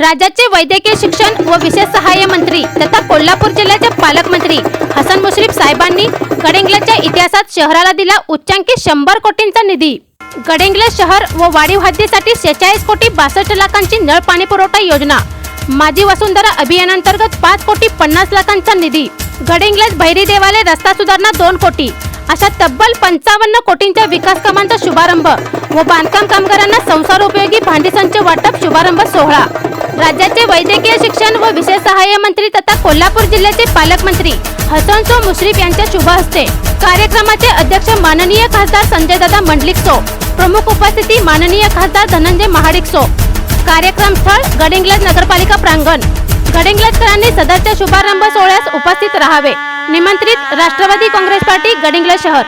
राज्याचे वैद्यकीय शिक्षण व विशेष सहाय्य मंत्री तथा कोल्हापूर जिल्ह्याचे पालकमंत्री हसन मुश्रीफ साहेबांनी गडेंगल्याच्या इतिहासात शहराला दिला उच्चांकी शंभर कोटींचा निधी. गडेंगले शहर व वाढीव हद्दीसाठी शेहेचाळीस कोटी बासष्ट लाखांची नळ पाणी पुरवठा योजना. माझी वसुंधरा अभियानांतर्गत पाच कोटी पन्नास लाखांचा निधी. गडेंगलेज भैरी देवाले रस्ता सुधारणा दोन कोटी. अशा तब्बल पंचावन्न कोटींच्या विकास कामांचा शुभारंभ व बांधकाम कामगारांना संसार उपयोगी भांडी संच वाटप शुभारंभ सोहळा. राज्याचे वैद्यकीय शिक्षण व विशेष सहाय्य मंत्री तथा कोल्हापूर जिल्ह्याचे पालकमंत्री हसनसो मुश्रीफ यांच्या शुभ हस्ते कार्यक्रमाचे अध्यक्ष माननीय खासदार संजय दादा मंडलिकसो प्रमुख उपस्थिती माननीय खासदार धनंजय महाडिकसो. कार्यक्रम स्थळ गडिंग्लज नगरपालिका प्रांगण. गडिंग्लजकरांनी सदरच्या शुभारंभ सोहळ्यास उपस्थित राहावे. निमंत्रित राष्ट्रवादी काँग्रेस पार्टी गडिंग्लज शहर.